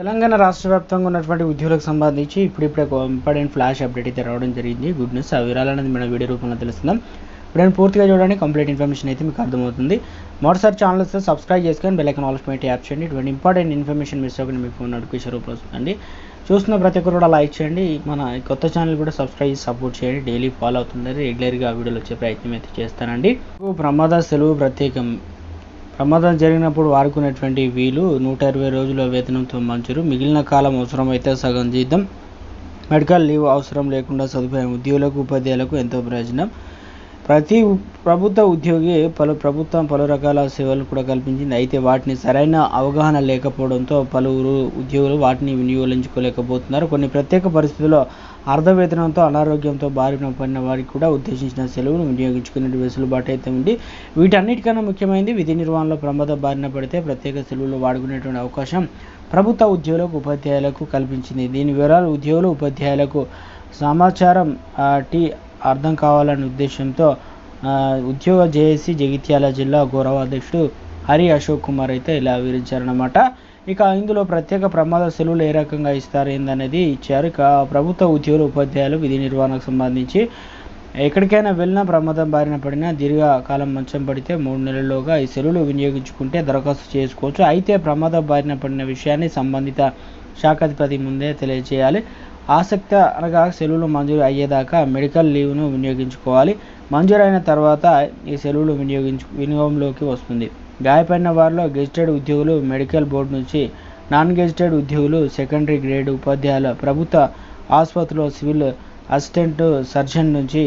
తెలంగాణ రాష్ట్ర వ్యాప్తంగా ఉన్నటువంటి ఉద్యోగులకు సంబంధించి ఇప్పుడిప్పుడే ఒక ఇంపార్టెంట్ ఫ్లాష్ అప్డేట్ అయితే రావడం జరిగింది. Good news. ఆ వివరాలు అనేది మన వీడియో రూపంలో తెలుస్తుందాం ఇప్పుడు నేను పూర్తిగా చూడండి కంప్లీట్ ఇన్ఫర్మేషన్ అయితే మీకు అర్థమవుతుంది. మొదటిసారి ఛానల్ సబ్స్క్రైబ్ చేసుకొని బెల్లైకన్ ఐకాన్ ఆల్ పెట్టి యాప్ చేయండి. ఇటువంటి ఇంపార్టెంట్ ఇన్ఫర్మేషన్ మిస్ అవ్వకుండా మీకు నోటిఫికేషన్ రూపంలో వస్తుందండి. చూస్తున్న ప్రతి ఒక్కరు కూడా లైక్ చేయండి. మన కొత్త ఛానల్ కూడా సబ్స్క్రైబ్ చేసి సపోర్ట్ చేయండి. డైలీ ఫాలో అవుతుందని రెగ్యులర్గా వీడియోలు వచ్చే ప్రయత్నం అయితే చేస్తానండి. ప్రమాద సెలవు ప్రత్యేకం. ప్రమాదం జరిగినప్పుడు వాడుకునేటువంటి వీలు నూట ఇరవై రోజుల వేతనంతో మంజూరు మిగిలిన కాలం అవసరమైతే సగం జీతం. మెడికల్ లీవ్ అవసరం లేకుండా సదుపాయం ఉద్యోగులకు ఉపాధ్యాయులకు ఎంతో ప్రయోజనం. ప్రతి ఉ- ప్రభుత్వ ఉద్యోగి పలు ప్రభుత్వం పలు రకాల సేవలు కూడా కల్పించింది అయితే వాటిని సరైన అవగాహన లేకపోవడంతో పలువురు ఉద్యోగులు వాటిని వినియోగించుకోలేకపోతున్నారు. కొన్ని ప్రత్యేక పరిస్థితుల్లో అర్ధవేతనంతో అనారోగ్యంతో బారిన పడిన వారికి కూడా ఉద్దేశించిన సెలవును వినియోగించుకునే వెసులుబాటు అయితే ఉంది. వీటన్నిటికన్నా ముఖ్యమైనది విధి నిర్వహణలో ప్రమాద బారిన పడితే ప్రత్యేక సెలవులు వాడుకునేటువంటి అవకాశం ప్రభుత్వ ఉద్యోగులకు ఉపాధ్యాయులకు కల్పించింది. దీని వివరాలు ఉద్యోగులు ఉపాధ్యాయులకు. సమాచారం టీ అర్థం కావాలనే ఉద్దేశంతో ఉద్యోగ జేఏసీ జగిత్యాల జిల్లా గౌరవ అధ్యక్షుడు హరి అశోక్ కుమార్ అయితే ఇలా వివరించారనమాట ఇక ఇందులో ప్రత్యేక ప్రమాద సెలవులు ఏ రకంగా ఇస్తారు ఏందనేది ఇచ్చారు. ఇక ప్రభుత్వ ఉద్యోగుల ఉపాధ్యాయులు విధి నిర్వహణకు సంబంధించి ఎక్కడికైనా వెళ్ళినా ప్రమాదం బారిన పడినా దీర్ఘకాలం మంచం పడితే మూడు నెలల్లోగా ఈ సెలవులు వినియోగించుకుంటే దరఖాస్తు చేసుకోవచ్చు. అయితే ప్రమాదం బారిన పడిన విషయాన్ని సంబంధిత శాఖాధిపతి ముందే తెలియజేయాలి. ఆసక్త అనగా సెలవులు మంజూరు అయ్యేదాకా మెడికల్ లీవ్ను వినియోగించుకోవాలి. మంజూరైన తర్వాత ఈ సెలవులు వినియోగించు వినియోగంలోకి వస్తుంది. గాయపడిన వారిలో గెజిటెడ్ ఉద్యోగులు మెడికల్ బోర్డు నుంచి నాన్ గెజిటెడ్ ఉద్యోగులు సెకండరీ గ్రేడ్ ఉపాధ్యాయుల ప్రభుత్వ ఆసుపత్రిలో సివిల్ అసిస్టెంట్ సర్జన్ నుంచి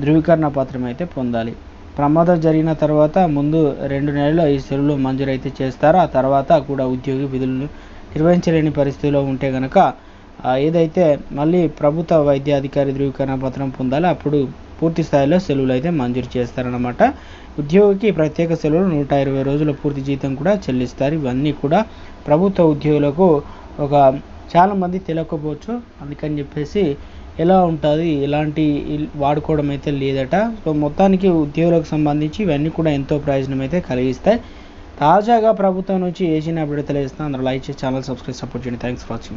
ధృవీకరణ పత్రం అయితే పొందాలి. ప్రమాదం జరిగిన తర్వాత ముందు రెండు నెలలు ఈ సెలవులు మంజూరైతే చేస్తారో? ఆ తర్వాత కూడా ఉద్యోగి విధులను నిర్వహించలేని పరిస్థితిలో ఉంటే గనక ఏదైతే మళ్ళీ ప్రభుత్వ వైద్యాధికారి ధృవీకరణ పత్రం పొందాలో అప్పుడు పూర్తి స్థాయిలో సెలవులు అయితే మంజూరు చేస్తారన్నమాట. ఉద్యోగికి ప్రత్యేక సెలవులు నూట ఇరవై రోజుల పూర్తి జీతం కూడా చెల్లిస్తారు. ఇవన్నీ కూడా ప్రభుత్వ ఉద్యోగులకు ఒక చాలామంది తెలియకపోవచ్చు అందుకని చెప్పేసి ఎలా ఉంటుంది? ఎలాంటి వాడుకోవడం అయితే లేదట. సో మొత్తానికి ఉద్యోగులకు సంబంధించి ఇవన్నీ కూడా ఎంతో ప్రయోజనం అయితే కలిగిస్తాయి. తాజాగా ప్రభుత్వం నుంచి ఏసీని అప్డేట్ తెలియజేస్తాను అందరూ లైక్ చేసి ఛానల్ సబ్స్క్రైబ్ సపోర్ట్ చేయండి. Thanks for watching.